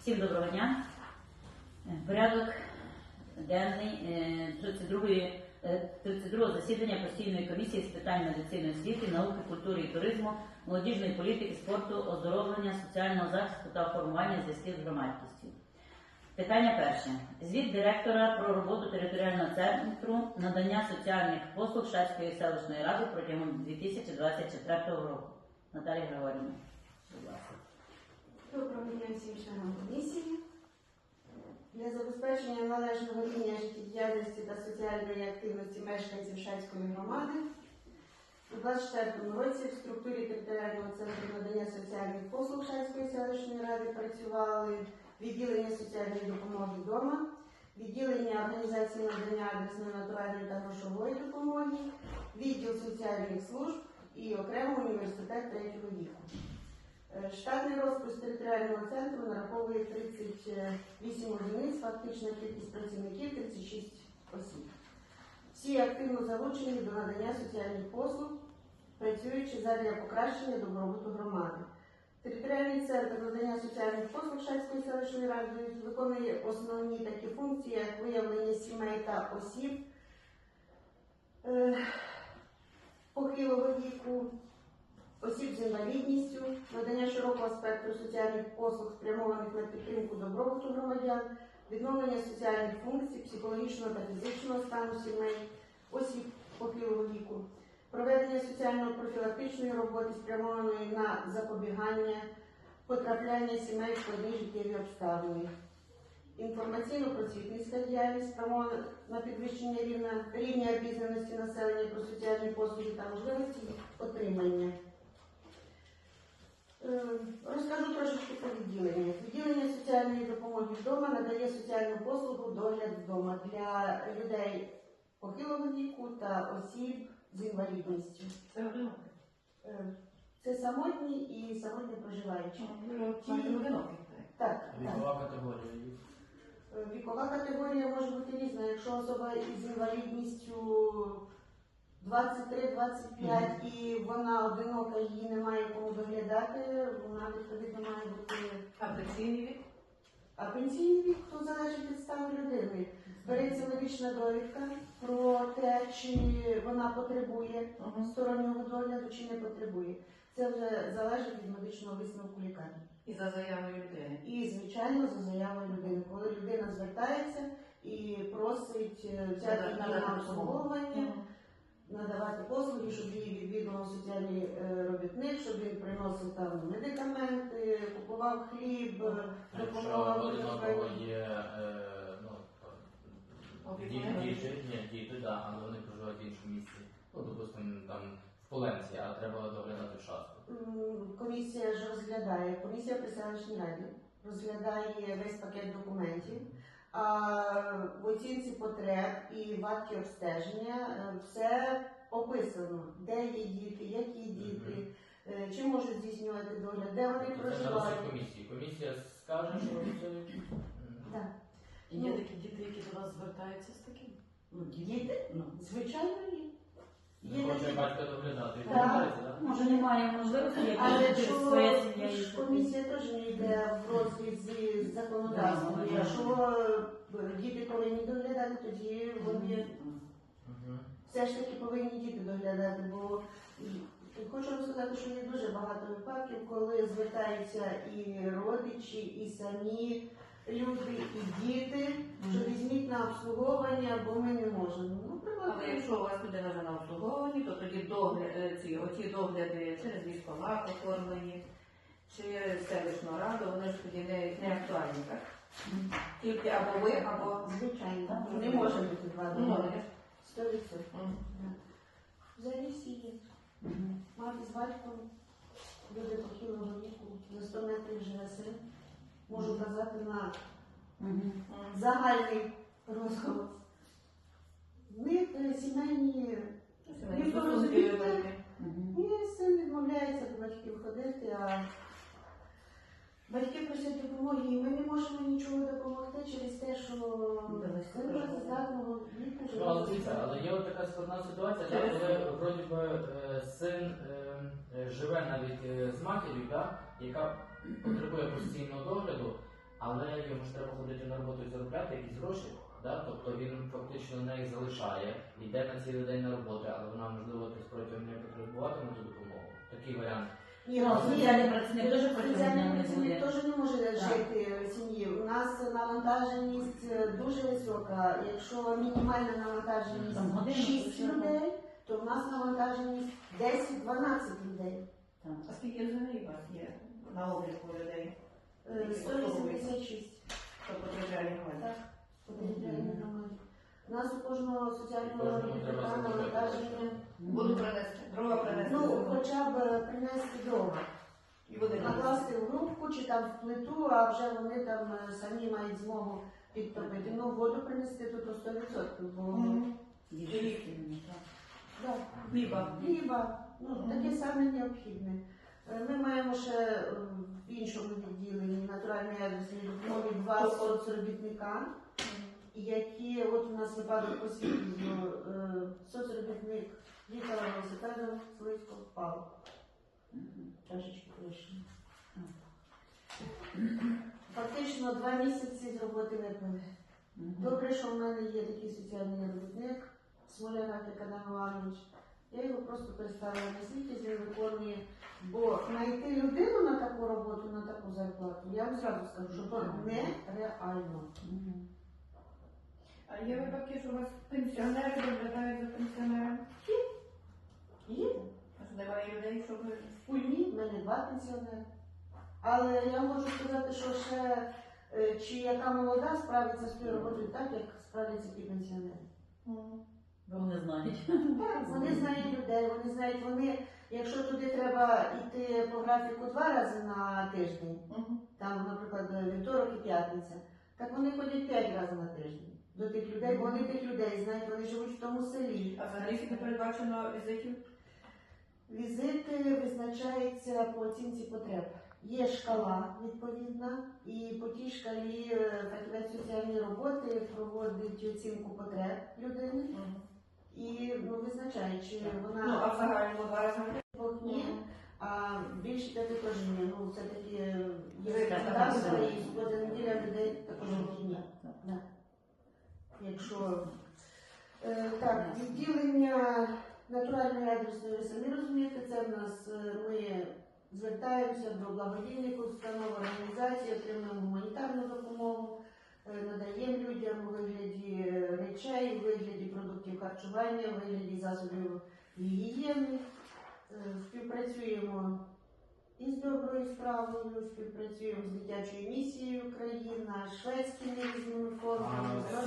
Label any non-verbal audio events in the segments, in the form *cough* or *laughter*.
Всім доброго дня. Е, Порядок денний е, 32-ї, е, 32-го засідання постійної комісії з питань медицини освіти, науки, культури і туризму, молодіжної політики, спорту, оздоровлення, соціального захисту та формування зв'язків з громадськістю. Питання перше. Звіт директора про роботу територіального центру надання соціальних послуг Шацької селищної ради протягом 2024 року. Наталія Григорівна. Будь ласка. Доброго дня всім членам комісії. Для забезпечення належного рівня життєдіяльності та соціальної активності мешканців Шацької громади у 2024 році в структурі територіального центру надання соціальних послуг Шацької селищної ради працювали відділення соціальної допомоги вдома, відділення організації надання адресної натуральної та грошової допомоги, відділ соціальних служб і окремо університет третього віку. Е, Штатний розпис територіального центру нараховує 38 одиниць, фактична кількість працівників 36 осіб. Всі активно залучені до надання соціальних послуг, працюючи задля покращення добробуту громади. Територіальний центр надання соціальних послуг Шацької селищної ради виконує основні такі функції, як виявлення сімей та осіб е, похилого віку, осіб з інвалідністю, надання широкого спектру соціальних послуг, спрямованих на підтримку добробуту громадян, відновлення соціальних функцій, психологічного та фізичного стану сімей, осіб похилого віку, проведення соціально-профілактичної роботи, спрямованої на запобігання потрапляння сімей в складні життєві обставини. Інформаційно-просвітницька діяльність спрямована на підвищення рівня, рівня обізнаності населення про соціальні послуги та можливості отримання. Е, Розкажу трошечки про відділення. Відділення соціальної допомоги вдома надає соціальну послугу догляд вдома для людей похилого віку та осіб з інвалідністю. Це одинокі. Е, Це самотні і самотні проживаючі. Це одинокі. Так, так. Вікова категорія. Е, Вікова категорія може бути різна. Якщо особа із інвалідністю 23-25 і вона одинока, її немає кому доглядати, вона відповідно має бути. А пенсійний вік? А пенсійний вік то залежить від стану людини. Береться медична довідка про те, чи вона потребує стороннього догляду, чи не потребує. Це вже залежить від медичного висновку лікарні. І за заявою людини. І, звичайно, за заявою людини. Коли людина звертається і просить е, взяти на обслуговування. Надавати послуги, щоб її відвідував соціальний е, робітник, щоб він приносив там медикаменти, купував хліб, е, допомагав е, ну, діти, діти, да, але вони проживають в іншому місці. Ну, допустимо, там в Поленці, а треба доглядати шасту. Комісія ж розглядає, комісія при селищній раді розглядає весь пакет документів. А в оцінці потреб і варті обстеження е, все описано, де є діти, які діти, е, чи можуть здійснювати догляд, де вони проживають. комісії. Комісія скаже, що це. Так. І є такі діти, які до вас звертаються з таким? Ну, Діти, ну, звичайно, є. Не хоче батька доглядати. Так. Може, немає можливості, Але якщо своє сім'я ж комісія теж не йде в розріз зі законодавством, якщо е, діти повинні доглядати, тоді вони все ж таки повинні діти доглядати, бо хочу розказати, що є дуже багато випадків, коли звертаються і родичі, і самі люди, і діти, що візьміть на обслуговування, бо ми не можемо. Ну, Але якщо у вас людина вже на обслуговуванні, то тоді догляд, е, ці, оці догляди через військовак оформлені, чи селищну раду, вони ж тоді не, не актуальні, так? Тільки або ви, або Звичайно, не може бути два ну, дома. Сто відсотків. Мгм. Взагалі всі є. Мати з батьком, люди похилого віку, за 100 метрів живе син. Можу казати на Мгм. загальний розголос. В них е, сімейні. Мгм. і син відмовляється до батьків ходити, а батьки просять допомоги, і ми не можемо нічого допомогти через те, що син до працездатного віку Ну, але є от така складна ситуація, коли вроді би е, син е, е, живе навіть е, з матір'ю, да, яка потребує постійного догляду, але йому ж треба ходити на роботу і заробляти якісь гроші. Да? Тобто він фактично не їх залишає, йде на цілий день на роботу, але вона можливо десь протягом дня потребуватиме ту допомогу. Такий варіант. Ні, Ну, соціальний працівник теж соціальний не працівник буде. теж не може жити в сім'ї. У нас навантаженість е, дуже висока. Якщо мінімальна навантаженість Там 6 всього. людей, то в нас навантаженість 10-12 людей. Так. А скільки взагалі у вас є на обліку людей, Е, 186 хто потрапляє? Так. У нас у кожного соціального робітника навантаження. Буду принести, дрова принести. Ну, хоча б принести дрова. і буде накласти в грубку чи там в плиту, а вже вони там е, самі мають змогу підтопити. Ну, воду принести тут то 100%, бо да, Хліба. хліба, ну, таке саме необхідне. Е, Ми маємо ще е, в іншому відділенні натуральної адресної допомоги два соцробітника, які от у нас випадок освітлюю, е, соцробітник їхала велосипедом, слизько впав. Трошечки вийшло. Фактично два місяці з роботи. Мгм. Добре, що в мене є такий соціальний робітник, Смоляна Адам Іванович. Я його просто переставила на світі, він виконує. Бо знайти людину на таку роботу, на таку зарплату, я вам зразу скажу, що нереально. А є випадки, що у вас пенсіонери доглядають за пенсіонерами? Є А що немає людей, щоб в пульмі, в мене два пенсіонери. Але я можу сказати, що ще е, чи яка молода справиться з тою роботою так, як справляться ті пенсіонери. Бо вони знають. Так, вони знають людей, вони знають, вони, якщо туди треба йти по графіку два рази на тиждень, там, наприклад, вівторок і п'ятниця, так вони ходять п'ять разів на тиждень до тих людей, вони тих людей знають, вони живуть в тому селі. А взагалі скільки передбачено візитів? Візити визначаються по оцінці потреб. Є шкала відповідна, і по тій шкалі е, фахівець соціальної роботи проводить оцінку потреб людини і ну, визначає, чи вона Ну, а в загальному два рази на двох ні, а більше п'яти теж ні. Ну, все-таки є Так, так, законодавство і субота неділя людей також ні. Якщо е, так, відділення натуральної адресної, самі розумієте, це в нас е, ми звертаємося до благодійних установ, організацій, отримуємо гуманітарну допомогу, е, надаємо людям у вигляді е, речей, у вигляді продуктів харчування, у вигляді засобів гігієни. Е, Співпрацюємо із доброю справою, співпрацюємо з дитячою місією Україна, шведськими різними фондами, А,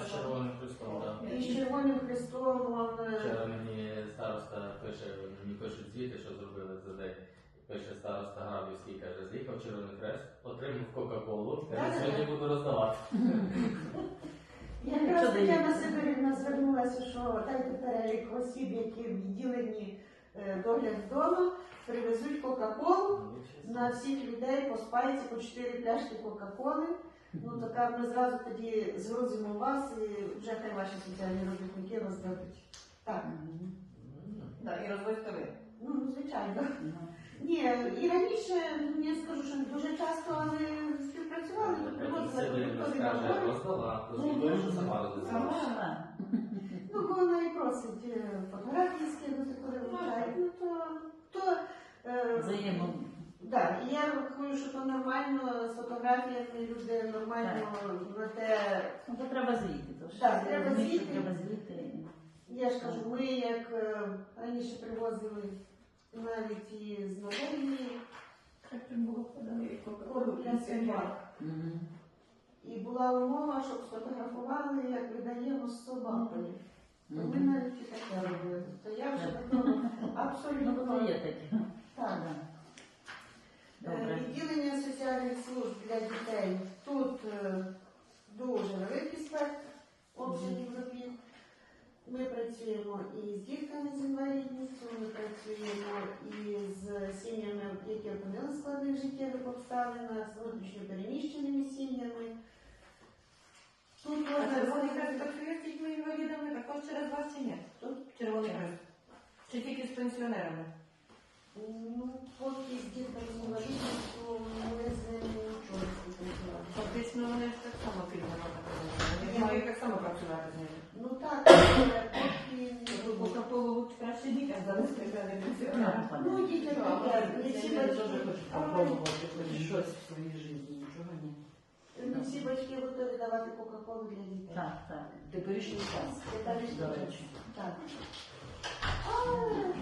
з з Червоним Христом, так. і з Червоним Христом. е, Вчора мені староста пише, мені пишуть звіти, що зробили за день. Пише староста Грабівський, каже, з'їхав Червоний Хрест, отримав Кока-Колу, каже, сьогодні буду роздавати. *laughs* Якраз Що Тетяна дають? Сидорівна звернулася, що дайте перелік осіб, які в відділенні е, догляд вдома, привезуть Кока-Колу на всіх людей по спайці по 4 пляшки Кока-Коли. Ну така ми зразу тоді згрузимо вас і вже хай ваші соціальні робітники роздадуть. Так, Так, і розвозьте ви. ну ну, звичайно. Ну, Ні, і раніше ну, я скажу, що дуже часто, але співпрацювали, то привозили то сама. Сама? так. Ну, бо вона і просить е, фотографії скинути, коли. Ну, то, то е, Взаємо. да, і я рахую, що то нормально, з фотографіями люди нормально на те. Ну, то треба звіти. то ж. Так, треба Розумієш, що звіти. Треба звіти. Я ж кажу, ми як е, раніше привозили навіть і з Норвегії, Як це було. Мгм. І була умова, щоб сфотографували, як видаємо з собакою. То ми Мгм. навіть і таке робили. То я вже Ну, абсолютно то є таке. Так. Е, Добре. Відділення соціальних служб для дітей. Тут е, дуже великий спектр обсягів робіт. Ми працюємо і з дітками з інвалідністю, ми працюємо і з сім'ями, які опинилися в складних життєвих обставинах, з внутрішньо переміщеними сім'ями. Тут можна з дітьми інвалідами також через вас чи ні? Тут? Червоний. Чи тільки з пенсіонерами? Ну, поки з дітками з інвалідністю ми з ними нічого не спілкувалися. Фактично вони ж так само пільгово Вони так само працювати з ними. Ну так, але поки тобто, Бо такого лучше краще ніка зараз сказали ну діти таке, не всі батьки, щось в своїй житті, нічого ні. не всі батьки готові давати кока-колу для дітей. Так, так. Теперішній час. Теперішній час. Так.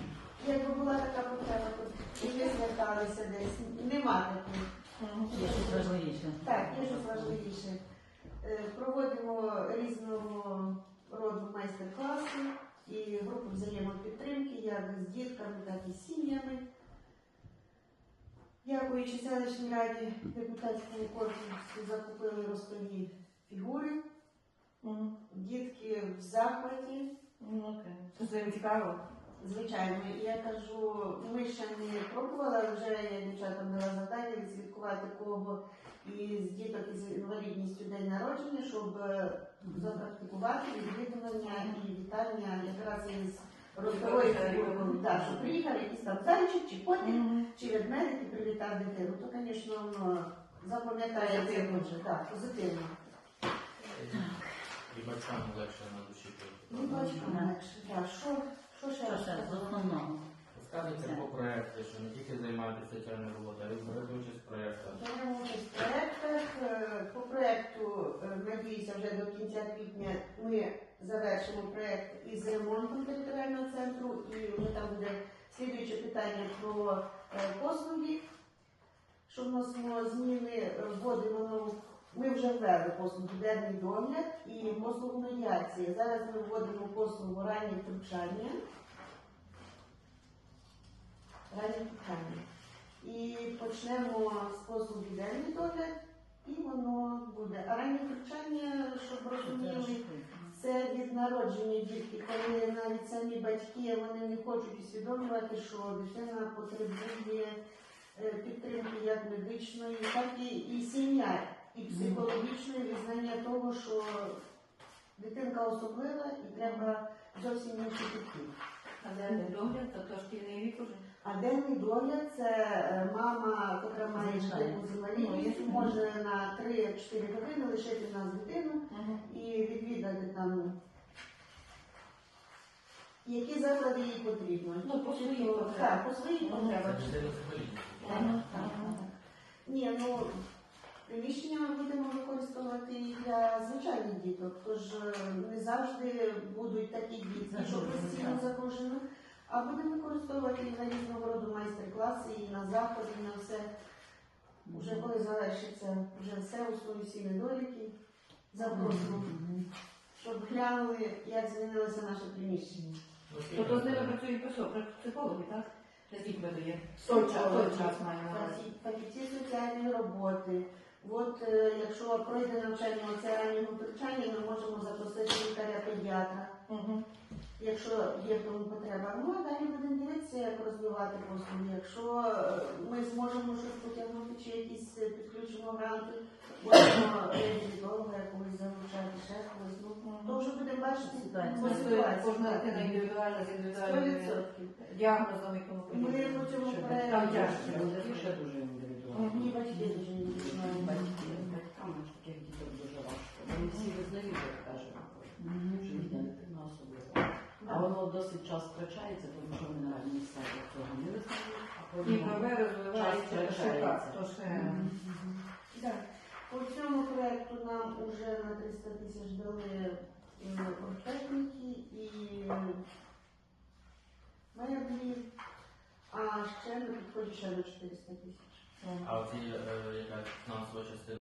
*laughs* Якби була така потреба, то і ми зверталися десь. Нема таких. Є щось важливіше. Так, є щось важливіше. Е, Проводимо різного роду майстер-класи і групи взаємопідтримки, як з дітками, так і з сім'ями. Дякуючи селищній раді депутатському корпусу закупили ростові фігури. Дітки в захваті. Ну. Це цікаво. Звичайно, я кажу, ми ще не пробували, але вже я дівчатам дала завдання відслідкувати кого із діток із інвалідністю день народження, щоб е, запрактикувати відвідування і вітання якраз із розборою. Так, щоб приїхав якийсь там зайчик чи котик, чи ведмедик і привітав дитину. То, звісно, воно запам'ятає це дуже. Так, позитивно. І батькам легше на душі. Ну, бачимо легше. Так, що, ще раз ще з основного? Розказуйте про проекти, що не тільки займаєтеся соціальною роботою, а й берете участь в проєктах. Беремо участь в проєктах. Е, По проєкту, е, надіюся, вже до кінця квітня ми завершимо проєкт із ремонтом територіального центру і вже там буде слідуюче питання про е, послуги. Що вносимо зміни, вводимо нову. Ми вже ввели послугу денний догляд і послугу медіації. Зараз ми вводимо послугу раннє втручання. Раннє втручання. І почнемо з послуги денний догляд, і воно буде. А раннє втручання, щоб розуміли, це від народження дітки, коли навіть самі батьки вони не хочуть усвідомлювати, що дитина потребує е, підтримки як медичної, так і, і сім'я, і психологічної визнання того, що дитинка особлива і треба зовсім інший підхід. А де догляд, то то шкільний вік уже. А денний догляд це е, мама, яка має з інвалідністю, може на 3-4 години лишити нас дитину і відвідати там. Які заклади їй потрібно? Ну, по своїй Чи потребі. Так, по своїй потребі. Ні, ну приміщення ми будемо використовувати і для звичайних діток, тож е, не завжди будуть такі дітки, що постійно так. загружені, а будемо використовувати і на різного роду майстер-класи, і на заходи, і на все. Уже коли завершиться вже все, усунуть всі недоліки, запросимо, щоб глянули, як змінилося наше приміщення. Тобто з ними працюють психологи, так? Для дітьми дає. Той час, той час маємо. Фахівці соціальної роботи. От е, якщо пройде навчання оце раннього втручання, ми можемо запросити лікаря-педіатра, якщо є в тому потреба. Ну а далі будемо дивитися, як розвивати послуги. Якщо е, ми зможемо щось потягнути чи якісь е, підключимо гранти, можемо реабілітолога якогось залучати, ще когось. Ну, то вже будемо бачити ситуації. Кожна дитина індивідуальна з Сто індивідуальними діагнозами і тому Ми подібне. цьому Ще. Там тяжко. люди дуже індивідуально. Ні, батьки дуже не знають. Батьки, батькам ж таких діток дуже важко. Вони всі визнають, як кажемо, що їхня дитина особлива. А воно досить час втрачається, тому що вони на ранній стадії цього не визнають, а І потім КВ розвивається Час то втрачається. то ще. Так. По цьому проекту нам вже на 300 тисяч дали оргтехніки і меблі, а ще на підході ще на 400 тисяч. А оці, е, яка фінансова частина